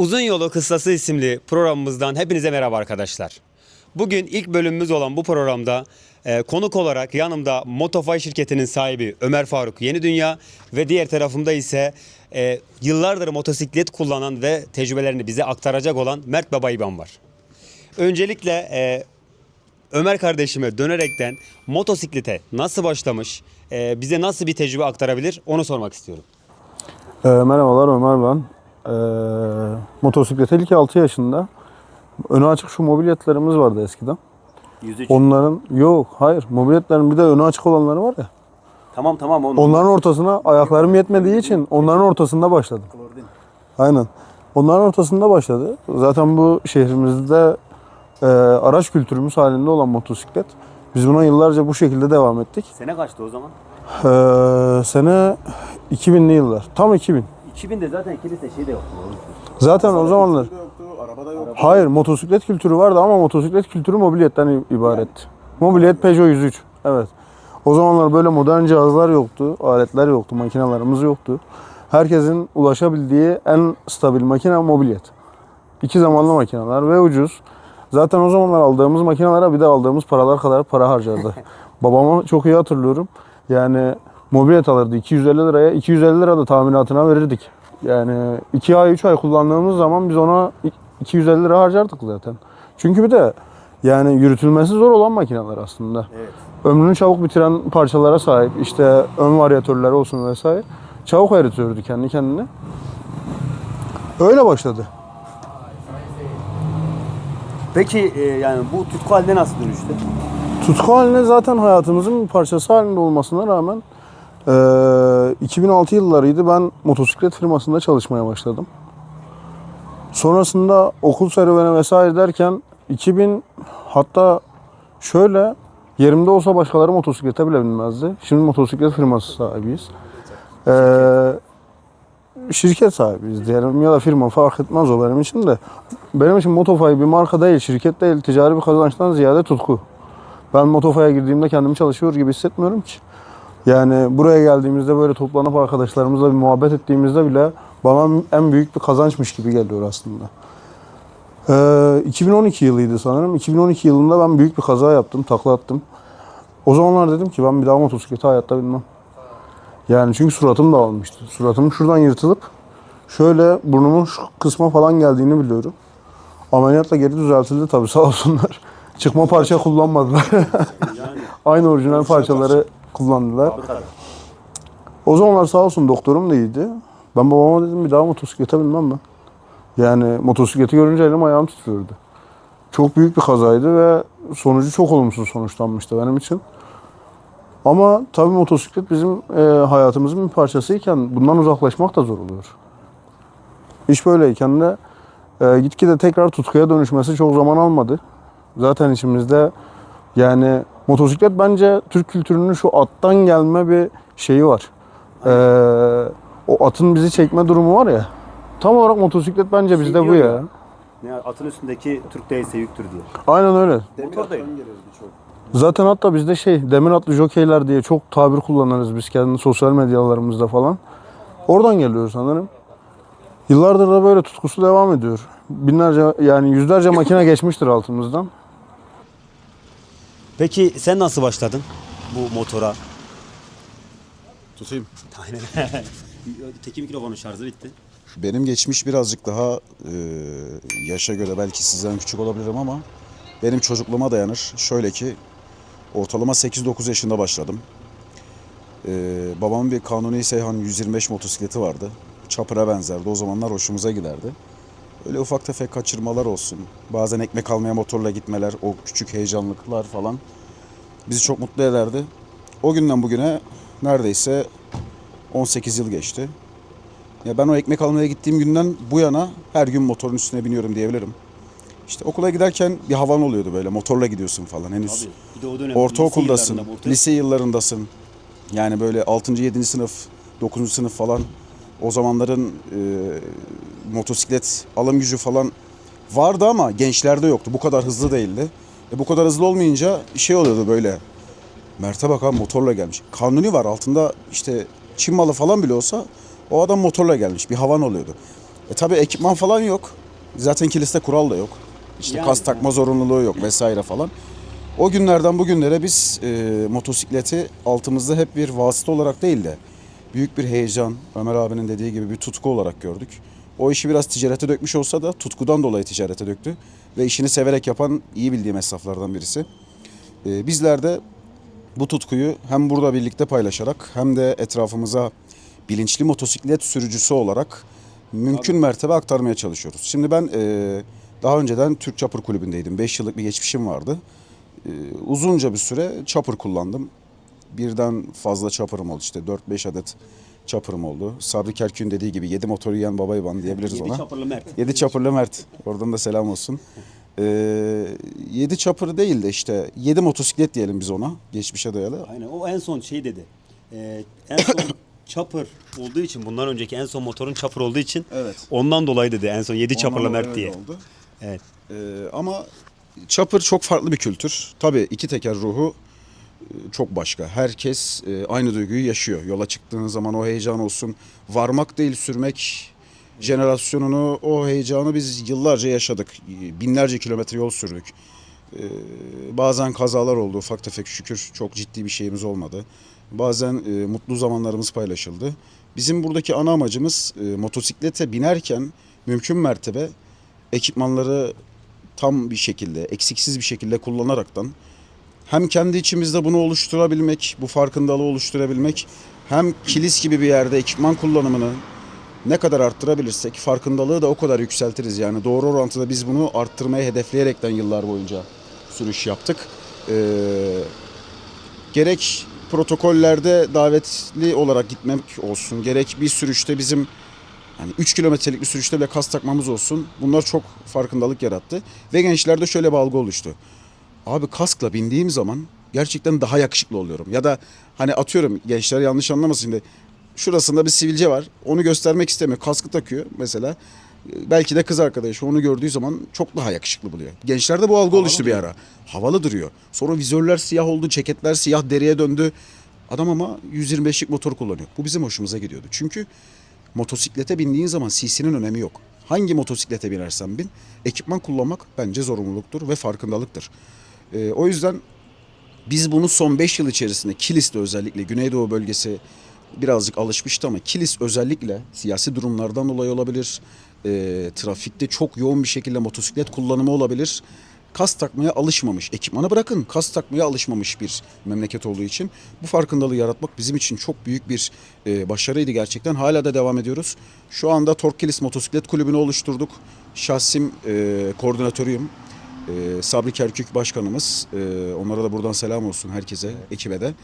Uzun Yolu Kıssası isimli programımızdan hepinize merhaba arkadaşlar. Bugün ilk bölümümüz olan bu programda e, konuk olarak yanımda Motofay şirketinin sahibi Ömer Faruk Yeni Dünya ve diğer tarafımda ise e, yıllardır motosiklet kullanan ve tecrübelerini bize aktaracak olan Mert Baba İban var. Öncelikle e, Ömer kardeşime dönerekten motosiklete nasıl başlamış, e, bize nasıl bir tecrübe aktarabilir onu sormak istiyorum. Ee, merhabalar Ömer ben. Ee, motosiklete ilk 6 yaşında. Önü açık şu mobiletlerimiz vardı eskiden. 103. Onların yok hayır mobiletlerin bir de önü açık olanları var ya. Tamam tamam onu. Onların ortasına ayaklarım yetmediği için onların ortasında başladım. Aynen. Onların ortasında başladı. Zaten bu şehrimizde e, araç kültürümüz halinde olan motosiklet. Biz buna yıllarca bu şekilde devam ettik. Sene kaçtı o zaman? Ee, sene 2000'li yıllar. Tam 2000. 2000'de zaten kilise şey de yoktu. Zaten o zamanlar Hayır motosiklet kültürü vardı ama motosiklet kültürü mobiletten ibaretti. Mobilet Peugeot 103. Evet. O zamanlar böyle modern cihazlar yoktu, aletler yoktu, makinelerimiz yoktu. Herkesin ulaşabildiği en stabil makine mobilet. İki zamanlı makineler ve ucuz. Zaten o zamanlar aldığımız makinelere bir de aldığımız paralar kadar para harcardı. Babamı çok iyi hatırlıyorum. Yani mobilet alırdı 250 liraya. 250 lira da tahminatına verirdik. Yani 2 ay 3 ay kullandığımız zaman biz ona 250 lira harcardık zaten. Çünkü bir de yani yürütülmesi zor olan makineler aslında. Evet. Ömrünü çabuk bitiren parçalara sahip. işte ön varyatörleri olsun vesaire. Çabuk eritiyordu kendi kendine. Öyle başladı. Peki e, yani bu tutku haline nasıl dönüştü? Tutku haline zaten hayatımızın bir parçası halinde olmasına rağmen eee, 2006 yıllarıydı ben motosiklet firmasında çalışmaya başladım. Sonrasında okul serüveni vesaire derken 2000 hatta şöyle yerimde olsa başkaları motosiklete bile binmezdi. Şimdi motosiklet firması sahibiyiz. Eee, şirket sahibiyiz diyelim ya da firma fark etmez o benim için de. Benim için Motofay bir marka değil, şirket değil, ticari bir kazançtan ziyade tutku. Ben Motofa'ya girdiğimde kendimi çalışıyor gibi hissetmiyorum ki. Yani buraya geldiğimizde böyle toplanıp arkadaşlarımızla bir muhabbet ettiğimizde bile bana en büyük bir kazançmış gibi geliyor aslında. Ee, 2012 yılıydı sanırım. 2012 yılında ben büyük bir kaza yaptım, takla attım. O zamanlar dedim ki ben bir daha motosiklete hayatta binmem. Yani çünkü suratım dağılmıştı. Suratım şuradan yırtılıp şöyle burnumun şu kısma falan geldiğini biliyorum. Ameliyatla geri düzeltildi tabii sağ olsunlar. Çıkma parça kullanmadılar. Aynı orijinal parçaları kullandılar. O zamanlar sağ olsun doktorum da iyiydi. Ben babama dedim bir daha motosiklete binmem ben. Yani motosikleti görünce elim ayağım titriyordu. Çok büyük bir kazaydı ve sonucu çok olumsuz sonuçlanmıştı benim için. Ama tabii motosiklet bizim e, hayatımızın bir parçasıyken bundan uzaklaşmak da zor oluyor. İş böyleyken de e, gitgide tekrar tutkuya dönüşmesi çok zaman almadı. Zaten içimizde yani motosiklet bence Türk kültürünün şu attan gelme bir şeyi var. E, o atın bizi çekme durumu var ya. Tam olarak motosiklet bence bizde bu diyor ya. ya. Ne atın üstündeki Türk değilse yüktür diye. Aynen öyle. Motordayım. Zaten hatta bizde şey demir atlı jokeyler diye çok tabir kullanırız biz kendi sosyal medyalarımızda falan. Oradan geliyor sanırım. Yıllardır da böyle tutkusu devam ediyor. Binlerce yani yüzlerce makine geçmiştir altımızdan. Peki sen nasıl başladın bu motora? Tutayım. Aynen. Teki mikrofonun şarjı bitti. Benim geçmiş birazcık daha e, yaşa göre belki sizden küçük olabilirim ama benim çocukluğuma dayanır. Şöyle ki ortalama 8-9 yaşında başladım. E, babamın bir Kanuni Seyhan 125 motosikleti vardı. Çapıra benzerdi. O zamanlar hoşumuza giderdi. Öyle ufak tefek kaçırmalar olsun. Bazen ekmek almaya motorla gitmeler, o küçük heyecanlıklar falan bizi çok mutlu ederdi. O günden bugüne neredeyse 18 yıl geçti. Ya ben o ekmek almaya gittiğim günden bu yana her gün motorun üstüne biniyorum diyebilirim. İşte okula giderken bir havan oluyordu böyle motorla gidiyorsun falan henüz. Bir dönem Ortaokuldasın, lise yıllarında, lise yıllarındasın. Yani böyle 6. 7. sınıf, 9. sınıf falan o zamanların e, motosiklet alım gücü falan vardı ama gençlerde yoktu. Bu kadar hızlı değildi. E, bu kadar hızlı olmayınca şey oluyordu böyle. Mert'e bak ha motorla gelmiş. Kanuni var altında işte Çin malı falan bile olsa o adam motorla gelmiş. Bir havan oluyordu. E tabi ekipman falan yok. Zaten kiliste kural da yok. İşte Yani, kas takma zorunluluğu yok vesaire falan. O günlerden bugünlere biz e, motosikleti altımızda hep bir vasıta olarak değil de büyük bir heyecan, Ömer abinin dediği gibi bir tutku olarak gördük. O işi biraz ticarete dökmüş olsa da tutkudan dolayı ticarete döktü. Ve işini severek yapan iyi bildiğim esnaflardan birisi. E, bizler de bu tutkuyu hem burada birlikte paylaşarak hem de etrafımıza bilinçli motosiklet sürücüsü olarak mümkün mertebe aktarmaya çalışıyoruz. Şimdi ben e, daha önceden Türk Çapır Kulübü'ndeydim. 5 yıllık bir geçmişim vardı. E, uzunca bir süre çapır kullandım. Birden fazla çapırım oldu işte 4-5 adet çapırım oldu. Sabri Kerkün dediği gibi 7 motoru yiyen baba İvan diyebiliriz Yedi ona. çapırlı Mert. 7 çapırlı Mert. Oradan da selam olsun. Ee, 7 çapır değil de işte 7 motosiklet diyelim biz ona. Geçmişe dayalı. Aynen o en son şey dedi. Ee, en son chopper olduğu için bundan önceki en son motorun chopper olduğu için Evet. ondan dolayı dedi en son 7 Ondan chopper'la dolayı Mert diye. Oldu. Evet. Ee, ama çapır çok farklı bir kültür. Tabii iki teker ruhu çok başka. Herkes e, aynı duyguyu yaşıyor. Yola çıktığın zaman o heyecan olsun. Varmak değil sürmek jenerasyonunu o heyecanı biz yıllarca yaşadık. Binlerce kilometre yol sürdük. Ee, bazen kazalar oldu ufak tefek şükür çok ciddi bir şeyimiz olmadı. Bazen e, mutlu zamanlarımız paylaşıldı. Bizim buradaki ana amacımız e, motosiklete binerken mümkün mertebe ekipmanları tam bir şekilde, eksiksiz bir şekilde kullanaraktan hem kendi içimizde bunu oluşturabilmek, bu farkındalığı oluşturabilmek, hem kilis gibi bir yerde ekipman kullanımını ne kadar arttırabilirsek farkındalığı da o kadar yükseltiriz. Yani doğru orantıda biz bunu arttırmayı hedefleyerekten yıllar boyunca sürüş yaptık. Ee, gerek protokollerde davetli olarak gitmek olsun, gerek bir sürüşte bizim yani 3 kilometrelik bir sürüşte bile kas takmamız olsun. Bunlar çok farkındalık yarattı. Ve gençlerde şöyle bir algı oluştu. Abi kaskla bindiğim zaman gerçekten daha yakışıklı oluyorum. Ya da hani atıyorum gençler yanlış anlamasın şimdi. Şurasında bir sivilce var. Onu göstermek istemiyor. Kaskı takıyor mesela. Belki de kız arkadaşı onu gördüğü zaman çok daha yakışıklı buluyor. Gençlerde bu algı oluştu bir ara. Havalı duruyor. Sonra vizörler siyah oldu, ceketler siyah deriye döndü. Adam ama 125'lik motor kullanıyor. Bu bizim hoşumuza gidiyordu. Çünkü motosiklete bindiğin zaman CC'nin önemi yok. Hangi motosiklete binersen bin, ekipman kullanmak bence zorunluluktur ve farkındalıktır. Ee, o yüzden biz bunu son 5 yıl içerisinde Kilis'te özellikle Güneydoğu bölgesi birazcık alışmıştı ama Kilis özellikle siyasi durumlardan dolayı olabilir. e, trafikte çok yoğun bir şekilde motosiklet kullanımı olabilir. Kas takmaya alışmamış, ekipmanı bırakın kas takmaya alışmamış bir memleket olduğu için bu farkındalığı yaratmak bizim için çok büyük bir e, başarıydı gerçekten. Hala da devam ediyoruz. Şu anda Tork Kilis Motosiklet Kulübü'nü oluşturduk. Şahsim e, koordinatörüyüm. Ee, Sabri Kerkük Başkanımız, e, onlara da buradan selam olsun herkese, ekibe de.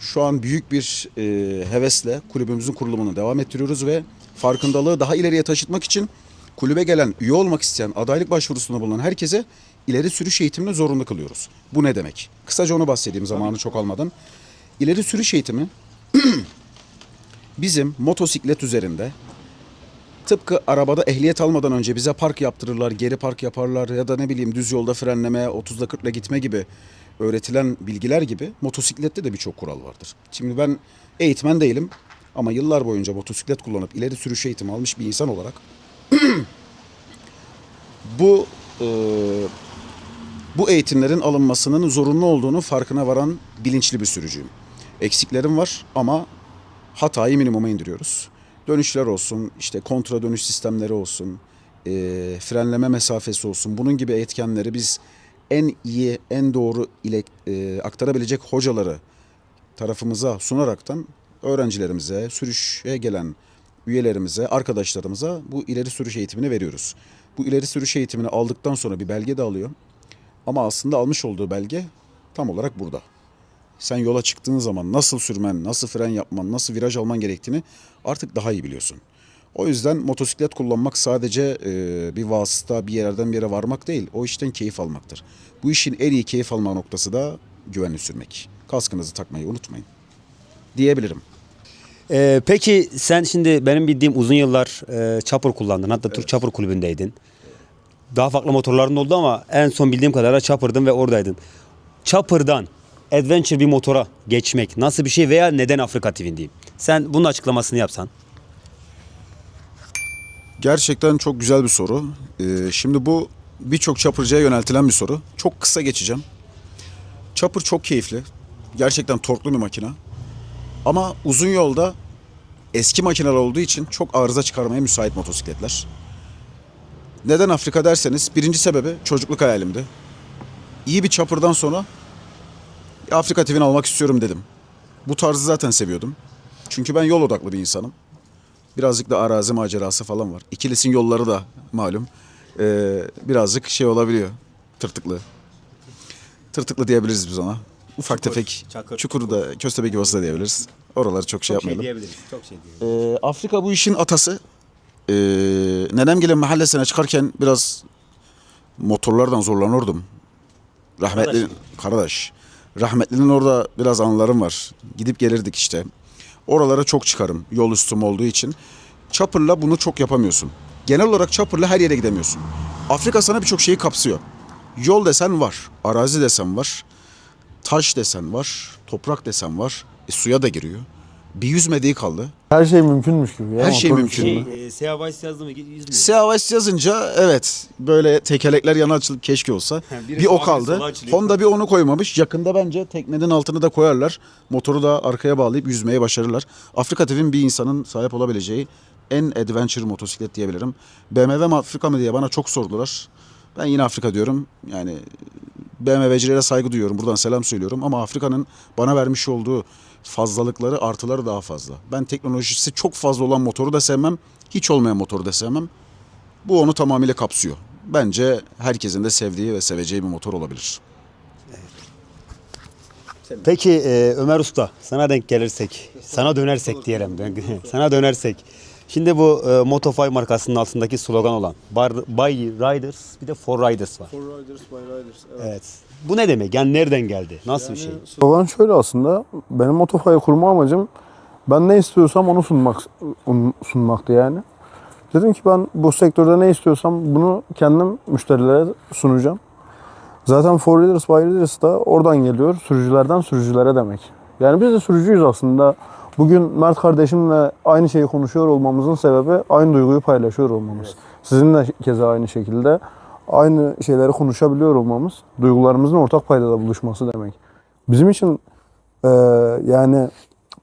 Şu an büyük bir e, hevesle kulübümüzün kurulumunu devam ettiriyoruz ve farkındalığı daha ileriye taşıtmak için kulübe gelen, üye olmak isteyen, adaylık başvurusunda bulunan herkese ileri sürüş eğitimini zorunlu kılıyoruz. Bu ne demek? Kısaca onu bahsedeyim zamanı çok almadan. İleri sürüş eğitimi bizim motosiklet üzerinde Tıpkı arabada ehliyet almadan önce bize park yaptırırlar, geri park yaparlar ya da ne bileyim düz yolda frenleme, 30'da 40'la gitme gibi öğretilen bilgiler gibi motosiklette de birçok kural vardır. Şimdi ben eğitmen değilim ama yıllar boyunca motosiklet kullanıp ileri sürüş eğitimi almış bir insan olarak bu e, bu eğitimlerin alınmasının zorunlu olduğunu farkına varan bilinçli bir sürücüyüm. Eksiklerim var ama hatayı minimuma indiriyoruz. Dönüşler olsun, işte kontra dönüş sistemleri olsun, e, frenleme mesafesi olsun. Bunun gibi etkenleri biz en iyi, en doğru ile e, aktarabilecek hocaları tarafımıza sunaraktan öğrencilerimize, sürüşe gelen üyelerimize, arkadaşlarımıza bu ileri sürüş eğitimini veriyoruz. Bu ileri sürüş eğitimini aldıktan sonra bir belge de alıyor. Ama aslında almış olduğu belge tam olarak burada. Sen yola çıktığın zaman nasıl sürmen, nasıl fren yapman, nasıl viraj alman gerektiğini artık daha iyi biliyorsun. O yüzden motosiklet kullanmak sadece e, bir vasıta, bir yerden bir yere varmak değil. O işten keyif almaktır. Bu işin en iyi keyif alma noktası da güvenli sürmek. Kaskınızı takmayı unutmayın. Diyebilirim. Ee, peki sen şimdi benim bildiğim uzun yıllar e, chopper kullandın. Hatta Türk Chopper kulübündeydin. Daha farklı motorların oldu ama en son bildiğim kadarıyla chopper'dın ve oradaydın. Chopper'dan adventure bir motora geçmek nasıl bir şey veya neden Afrika TV'nin diyeyim. Sen bunun açıklamasını yapsan. Gerçekten çok güzel bir soru. Ee, şimdi bu birçok çapırcıya yöneltilen bir soru. Çok kısa geçeceğim. Çapır çok keyifli. Gerçekten torklu bir makine. Ama uzun yolda eski makineler olduğu için çok arıza çıkarmaya müsait motosikletler. Neden Afrika derseniz birinci sebebi çocukluk hayalimdi. İyi bir çapırdan sonra Afrika TV'ni almak istiyorum dedim. Bu tarzı zaten seviyordum. Çünkü ben yol odaklı bir insanım. Birazcık da arazi macerası falan var. İkilisin yolları da malum. Ee, birazcık şey olabiliyor. Tırtıklı. Tırtıklı diyebiliriz biz ona. Ufak tefek. çakır, çukuru da köstebek yuvası da diyebiliriz. Oraları çok şey Çok şey yapmayalım. diyebiliriz. Çok şey diyebiliriz. Ee, Afrika bu işin atası. Ee, Nenemgil'in mahallesine çıkarken biraz motorlardan zorlanırdım. Rahmetli kardeş. Rahmetlinin orada biraz anılarım var. Gidip gelirdik işte. Oralara çok çıkarım. Yol üstüm olduğu için. Chopper'la bunu çok yapamıyorsun. Genel olarak chopper'la her yere gidemiyorsun. Afrika sana birçok şeyi kapsıyor. Yol desen var. Arazi desen var. Taş desen var. Toprak desen var. E, suya da giriyor. Bir yüzmediği kaldı. Her şey mümkünmüş gibi. Ya, Her şey mümkün. Şey, e, Seabais yazdı mı? Yüzmüyor. CAOS yazınca evet böyle tekerlekler yana açılıp keşke olsa. Biri bir o sağa, kaldı. sola açılıyor. Honda bir onu koymamış. Yakında bence teknenin altını da koyarlar. Motoru da arkaya bağlayıp yüzmeye başarırlar. Afrika TV'nin bir insanın sahip olabileceği en adventure motosiklet diyebilirim. BMW mi Afrika mı diye bana çok sordular. Ben yine Afrika diyorum. Yani BMW'cilere saygı duyuyorum. Buradan selam söylüyorum. Ama Afrika'nın bana vermiş olduğu fazlalıkları, artıları daha fazla. Ben teknolojisi çok fazla olan motoru da sevmem. Hiç olmayan motoru da sevmem. Bu onu tamamıyla kapsıyor. Bence herkesin de sevdiği ve seveceği bir motor olabilir. Peki e, Ömer Usta sana denk gelirsek, sana dönersek diyelim. sana dönersek. Şimdi bu e, Motofy markasının altındaki slogan olan Bar, By Riders bir de For Riders var. For riders by riders. Evet. Bu ne demek? Yani nereden geldi? Nasıl bir şey? Slogan şöyle aslında. Benim Motofy'ı kurma amacım ben ne istiyorsam onu sunmak onu sunmaktı yani. Dedim ki ben bu sektörde ne istiyorsam bunu kendim müşterilere sunacağım. Zaten For Readers by Readers da oradan geliyor. Sürücülerden sürücülere demek. Yani biz de sürücüyüz aslında. Bugün Mert kardeşimle aynı şeyi konuşuyor olmamızın sebebi aynı duyguyu paylaşıyor olmamız. Sizinle keza aynı şekilde aynı şeyleri konuşabiliyor olmamız, duygularımızın ortak paydada buluşması demek. Bizim için eee, yani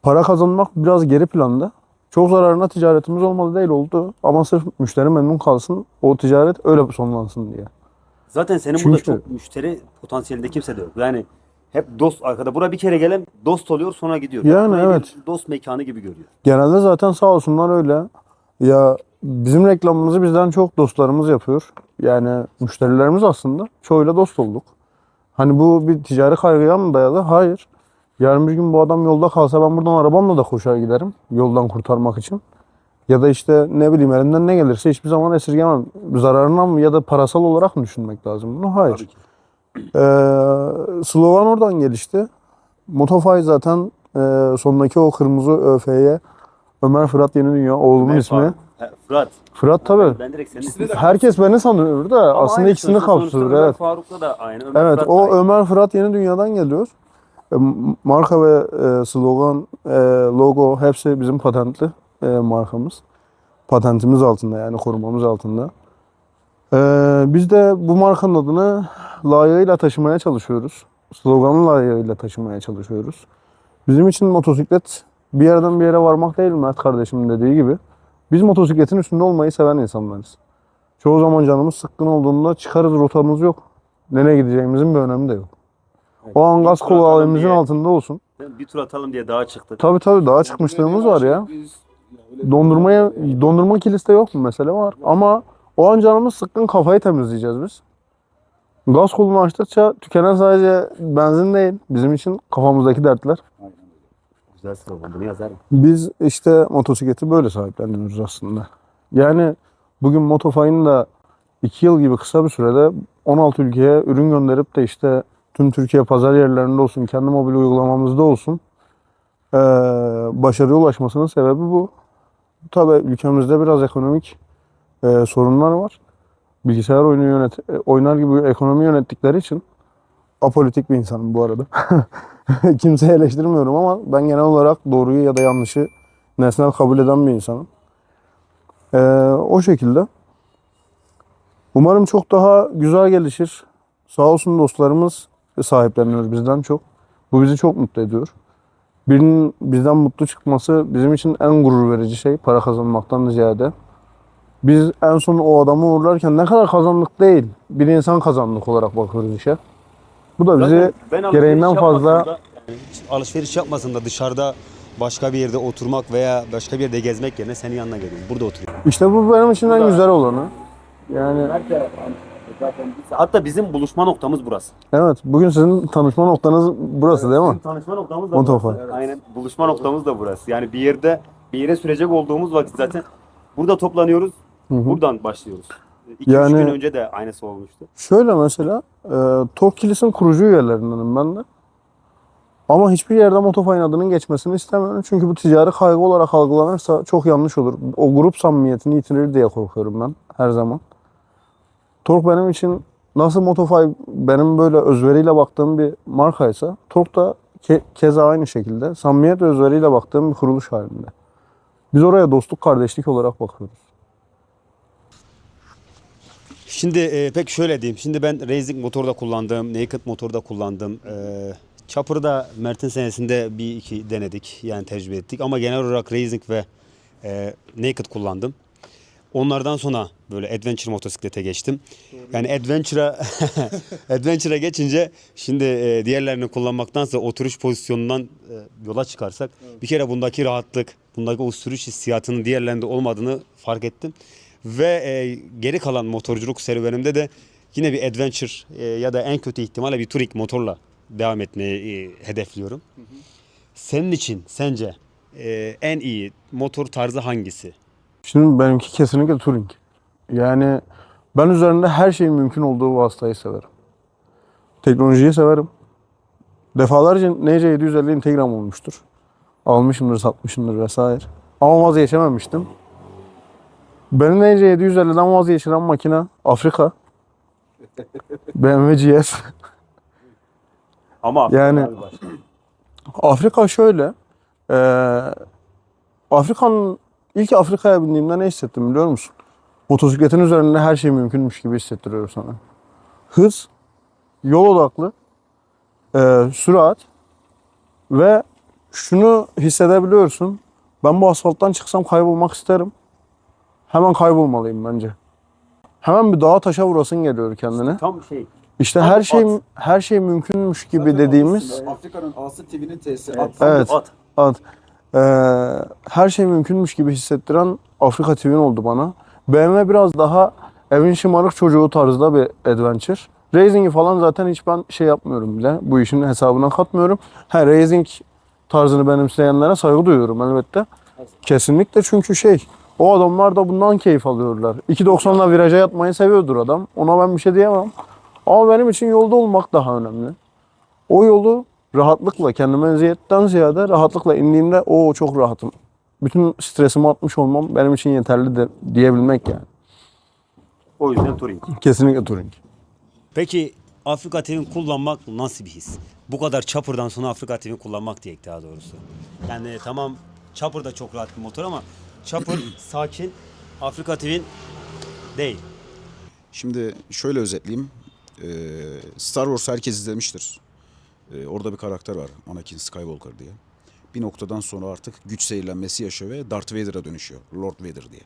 para kazanmak biraz geri planda. Çok zararına ticaretimiz olmadı değil oldu ama sırf müşteri memnun kalsın, o ticaret öyle sonlansın diye. Zaten senin Çünkü- burada çok müşteri potansiyelinde kimse de yok. Yani hep dost arkada. Bura bir kere gelen dost oluyor sonra gidiyor. Yani Burayı evet. Dost mekanı gibi görüyor. Genelde zaten sağ olsunlar öyle. Ya bizim reklamımızı bizden çok dostlarımız yapıyor. Yani müşterilerimiz aslında çoğuyla dost olduk. Hani bu bir ticari kaygıya mı dayalı? Hayır. Yarın bir gün bu adam yolda kalsa ben buradan arabamla da koşar giderim yoldan kurtarmak için. Ya da işte ne bileyim elimden ne gelirse hiçbir zaman esirgemem. Zararına mı ya da parasal olarak mı düşünmek lazım bunu? Hayır. Tabii ki. Ee, slogan oradan gelişti. Motofy zaten e, sondaki o kırmızı ÖF'ye Ömer Fırat Yeni Dünya oğlumun Ömer ismi. Fırat. Fırat tabii. Ben direkt senin Herkes beni sanıyor da Ama aslında aynı ikisini sonuçta- kapsıyor. Ömer Evet. Faruk'la da aynı. Ömer Evet Fırat da o aynı. Ömer Fırat Yeni Dünya'dan geliyor. E, Marka ve e, slogan, e, logo hepsi bizim patentli e, markamız. Patentimiz altında yani korumamız altında. E, biz de bu markanın adını layığıyla taşımaya çalışıyoruz. Sloganı layığıyla taşımaya çalışıyoruz. Bizim için motosiklet bir yerden bir yere varmak değil Mert kardeşimin dediği gibi. Biz motosikletin üstünde olmayı seven insanlarız. Çoğu zaman canımız sıkkın olduğunda çıkarız rotamız yok. Nereye gideceğimizin bir önemi de yok. O an gaz atalım elimizin altında olsun. Bir tur atalım diye dağa çıktık. Tabii tabii daha çıkmışlığımız var ya. Dondurmaya dondurma kiliste yok mu mesela var. Ama o an canımız sıkkın kafayı temizleyeceğiz biz. Gaz kolunu açtıkça tükenen sadece benzin değil. Bizim için kafamızdaki dertler. Güzel slogan bunu yazarım. Biz işte motosikleti böyle sahipleniyoruz aslında. Yani bugün Motofy'ın da 2 yıl gibi kısa bir sürede 16 ülkeye ürün gönderip de işte tüm Türkiye pazar yerlerinde olsun, kendi mobil uygulamamızda olsun eee başarıya ulaşmasının sebebi bu. Tabii ülkemizde biraz ekonomik eee, sorunlar var. Bilgisayar oyunu yönet oynar gibi ekonomi yönettikleri için apolitik bir insanım bu arada. Kimseyi eleştirmiyorum ama ben genel olarak doğruyu ya da yanlışı nesnel kabul eden bir insanım. Ee, o şekilde. Umarım çok daha güzel gelişir. Sağ olsun dostlarımız sahipleniyor bizden çok. Bu bizi çok mutlu ediyor. Birinin bizden mutlu çıkması bizim için en gurur verici şey para kazanmaktan ziyade. Biz en son o adamı uğurlarken ne kadar kazandık değil, bir insan kazandık olarak bakıyoruz işe. Bu da bizi Zaten ben alışveriş gereğinden fazla yapmasam da, alışveriş yapmasın da dışarıda başka bir yerde oturmak veya başka bir yerde gezmek yerine senin yanına geliyorum. Burada oturuyorum. işte bu benim için en güzel olanı. Yani Hatta bizim buluşma noktamız burası. evet bugün sizin tanışma noktanız burası değil mi? Bizim tanışma noktamız da Montofay. burası. Aynen. Buluşma noktamız da burası. Yani bir yerde bir yere sürecek olduğumuz vakit zaten burada toplanıyoruz. Hı. Buradan başlıyoruz. 2-3 Yani- gün önce de aynısı olmuştu. Şöyle mesela e, Tok Kilis'in kurucu üyelerindenim ben de. Ama hiçbir yerde Motofay'ın adının geçmesini istemiyorum. Çünkü bu ticari kaygı olarak algılanırsa çok yanlış olur. O grup samimiyetini yitirir diye korkuyorum ben her zaman. Tork benim için nasıl Motofay benim böyle özveriyle baktığım bir markaysa Tork da ke- keza aynı şekilde samimiyet ve özveriyle baktığım bir kuruluş halinde. Biz oraya dostluk, kardeşlik olarak bakıyoruz. Şimdi e, pek şöyle diyeyim. Şimdi ben Racing motorda kullandım. Naked motorda kullandım. E, Chopper'da Mert'in senesinde bir iki denedik. Yani tecrübe ettik. Ama genel olarak Racing ve e, Naked kullandım. Onlardan sonra böyle adventure motosiklete geçtim. Yani adventure'a adventure'a geçince şimdi e, diğerlerini kullanmaktansa oturuş pozisyonundan e, yola çıkarsak bir kere bundaki rahatlık, bundaki o sürüş hissiyatının diğerlerinde olmadığını fark ettim. Ve e, geri kalan motorculuk serüvenimde de yine bir adventure e, ya da en kötü ihtimalle bir touring motorla devam etmeyi e, hedefliyorum. Senin için sence e, en iyi motor tarzı hangisi? Şimdi benimki kesinlikle Touring. Yani ben üzerinde her şeyin mümkün olduğu vasıtayı severim. Teknolojiyi severim. Defalarca NC750 Integram olmuştur. Almışımdır, satmışımdır vesaire. Ama vazgeçememiştim. Benim NC750'den vazgeçiren makine Afrika. BMW GS. Ama Yani- Afrika şöyle. eee, Afrika'nın ilk Afrika'ya bindiğimde ne hissettim biliyor musun? Motosikletin üzerinde her şey mümkünmüş gibi hissettiriyor sana. Hız, yol odaklı, eee, sürat ve şunu hissedebiliyorsun. Ben bu asfalttan çıksam kaybolmak isterim. Hemen kaybolmalıyım bence. Hemen bir dağa taşa vurasın geliyor kendine. tam şey İşte At, her at. şey her şey mümkünmüş gibi dediğimiz Afrika'nın Ası TV'nin T'si. Evet. at. At. Ee, her şey mümkünmüş gibi hissettiren Afrika TV'nin oldu bana. BMW biraz daha evin şımarık çocuğu tarzda bir adventure. Racing'i falan zaten hiç ben şey yapmıyorum bile. Bu işin hesabına katmıyorum. Ha racing tarzını benimseyenlere saygı duyuyorum elbette. Kesinlikle çünkü şey o adamlar da bundan keyif alıyorlar. 2.90'la viraja yatmayı seviyordur adam. Ona ben bir şey diyemem. Ama benim için yolda olmak daha önemli. O yolu rahatlıkla kendime eziyetten ziyade rahatlıkla indiğimde o çok rahatım. Bütün stresimi atmış olmam benim için yeterli de diyebilmek yani. O yüzden touring. Kesinlikle touring. Peki Afrika TV'ni kullanmak nasıl bir his? Bu kadar chopper'dan sonra Afrika TV'ni kullanmak diye daha doğrusu. Yani tamam chopper da çok rahat bir motor ama chopper sakin, Afrika TV'nin değil. Şimdi şöyle özetleyeyim. Ee, Star Wars herkes izlemiştir. Ee, orada bir karakter var. Anakin Skywalker diye. Bir noktadan sonra artık güç seyirlenmesi yaşıyor ve Darth Vader'a dönüşüyor. Lord Vader diye.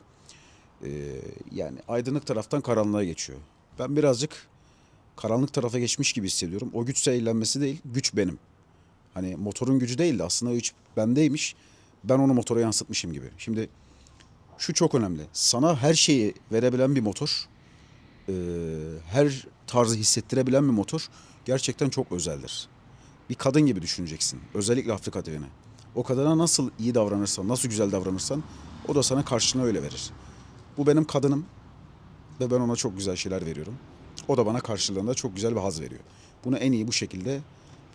Ee, yani aydınlık taraftan karanlığa geçiyor. Ben birazcık karanlık tarafa geçmiş gibi hissediyorum. O güç seyirlenmesi değil, güç benim. Hani motorun gücü değil de aslında güç bendeymiş. Ben onu motora yansıtmışım gibi. Şimdi şu çok önemli. Sana her şeyi verebilen bir motor e, her tarzı hissettirebilen bir motor gerçekten çok özeldir. Bir kadın gibi düşüneceksin. Özellikle Afrika devine. O kadına nasıl iyi davranırsan, nasıl güzel davranırsan o da sana karşılığını öyle verir. Bu benim kadınım ve ben ona çok güzel şeyler veriyorum. O da bana karşılığında çok güzel bir haz veriyor. Bunu en iyi bu şekilde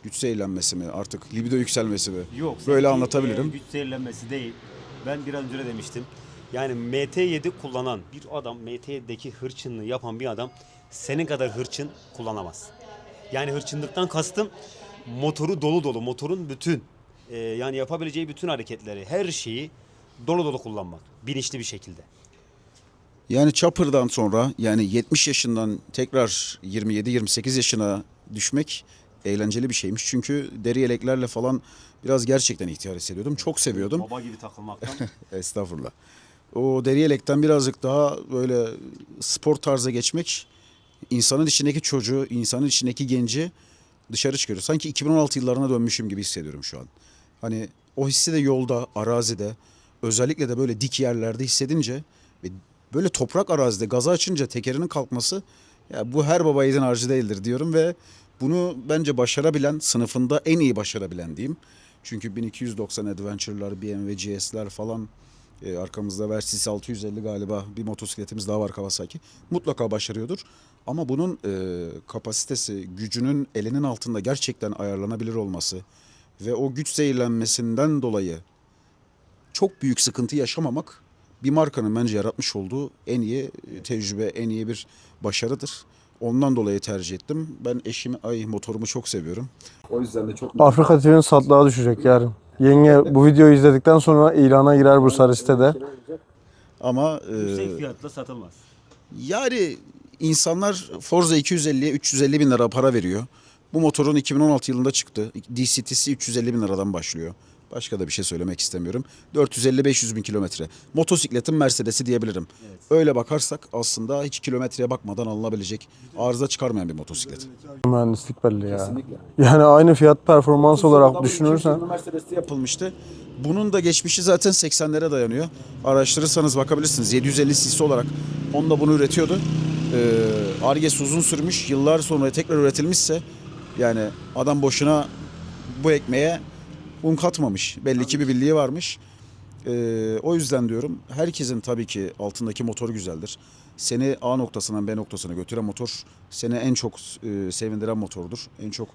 güçse eğlenmesi mi artık libido yükselmesi mi Yok. böyle anlatabilirim. e, güç zehirlenmesi değil. Ben biraz önce de demiştim. Yani MT7 kullanan bir adam, MT7'deki hırçınlığı yapan bir adam senin kadar hırçın kullanamaz. Yani hırçınlıktan kastım motoru dolu dolu, motorun bütün e, yani yapabileceği bütün hareketleri, her şeyi dolu dolu kullanmak. Bilinçli bir şekilde. Yani Chopper'dan sonra yani 70 yaşından tekrar 27-28 yaşına düşmek eğlenceli bir şeymiş. Çünkü deri yeleklerle falan biraz gerçekten ihtiyar hissediyordum. Çok seviyordum. Baba gibi takılmaktan. Estağfurullah. O deri yelekten birazcık daha böyle spor tarza geçmek insanın içindeki çocuğu, insanın içindeki genci dışarı çıkarıyor. Sanki 2016 yıllarına dönmüşüm gibi hissediyorum şu an. Hani o hissi de yolda, arazide, özellikle de böyle dik yerlerde hissedince ve böyle toprak arazide gazı açınca tekerinin kalkması ya bu her baba yiğidin harcı değildir diyorum ve bunu bence başarabilen, sınıfında en iyi başarabilen diyeyim. Çünkü 1290 Adventure'lar, BMW GS'ler falan e, arkamızda Versys 650 galiba bir motosikletimiz daha var Kawasaki. Mutlaka başarıyordur. Ama bunun e, kapasitesi, gücünün elinin altında gerçekten ayarlanabilir olması ve o güç zehirlenmesinden dolayı çok büyük sıkıntı yaşamamak bir markanın bence yaratmış olduğu en iyi e, tecrübe, en iyi bir başarıdır. Ondan dolayı tercih ettim. Ben eşimi, ay motorumu çok seviyorum. O yüzden de çok Afrika TV'nin satlığa düşecek yarın. Yenge bu videoyu izledikten sonra ilana girer Bursa sitede. ama e, Yüksek fiyatla satılmaz. Yani insanlar Forza 250'ye 350 bin lira para veriyor. Bu motorun 2016 yılında çıktı. DCT'si 350 bin liradan başlıyor. Başka da bir şey söylemek istemiyorum. 450-500 bin kilometre. Motosikletin Mercedes'i diyebilirim. Öyle bakarsak aslında hiç kilometreye bakmadan alınabilecek, arıza çıkarmayan bir motosiklet. Mühendislik belli ya. Yani aynı fiyat performans olarak düşünürsen Mercedes'te yapılmıştı. Bunun da geçmişi zaten 80'lere dayanıyor. Araştırırsanız bakabilirsiniz. 750 cc olarak Honda bunu üretiyordu. Ee, Arges uzun sürmüş. Yıllar sonra tekrar üretilmişse yani adam boşuna bu ekmeğe un katmamış. Belli ki bir bildiği varmış. Ee, o yüzden diyorum herkesin tabii ki altındaki motor güzeldir. Seni A noktasından B noktasına götüren motor seni en çok e, sevindiren motordur. En çok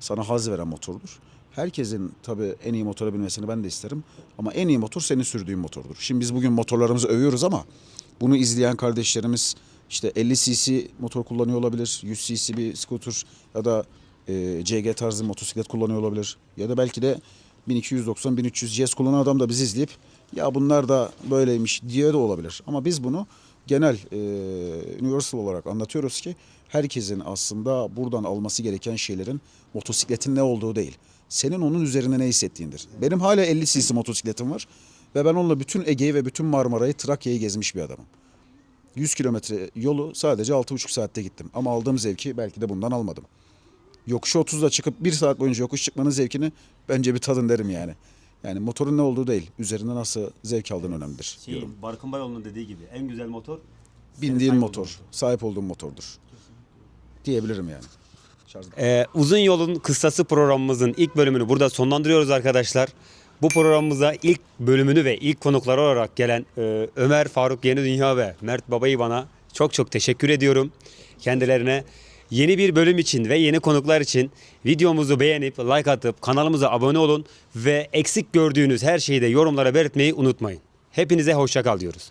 sana haz veren motordur. Herkesin tabii en iyi motora binmesini ben de isterim. Ama en iyi motor senin sürdüğün motordur. Şimdi biz bugün motorlarımızı övüyoruz ama bunu izleyen kardeşlerimiz işte 50 cc motor kullanıyor olabilir. 100 cc bir scooter ya da e, CG tarzı motosiklet kullanıyor olabilir. Ya da belki de 1290-1300 GS kullanan adam da bizi izleyip ya bunlar da böyleymiş diye de olabilir. Ama biz bunu genel e, universal olarak anlatıyoruz ki herkesin aslında buradan alması gereken şeylerin motosikletin ne olduğu değil. Senin onun üzerine ne hissettiğindir. Benim hala 50 cc motosikletim var ve ben onunla bütün Ege'yi ve bütün Marmara'yı Trakya'yı gezmiş bir adamım. 100 kilometre yolu sadece 6,5 saatte gittim. Ama aldığım zevki belki de bundan almadım. Yokuşu 30'da çıkıp bir saat boyunca yokuş çıkmanın zevkini bence bir tadın derim yani. Yani motorun ne olduğu değil, üzerinde nasıl zevk aldığın önemlidir diyorum. Şeyin, Barkın Bayoğlu'nun dediği gibi en güzel motor Bindiğin sahip motor, olduğun sahip olduğun motordur. Diyebilirim yani. Ee, uzun yolun kıssası programımızın ilk bölümünü burada sonlandırıyoruz arkadaşlar. Bu programımıza ilk bölümünü ve ilk konuklar olarak gelen e, Ömer Faruk Yeni Dünya ve Mert Babayı bana çok çok teşekkür ediyorum. Kendilerine yeni bir bölüm için ve yeni konuklar için videomuzu beğenip like atıp kanalımıza abone olun ve eksik gördüğünüz her şeyi de yorumlara belirtmeyi unutmayın. Hepinize hoşça kal diyoruz.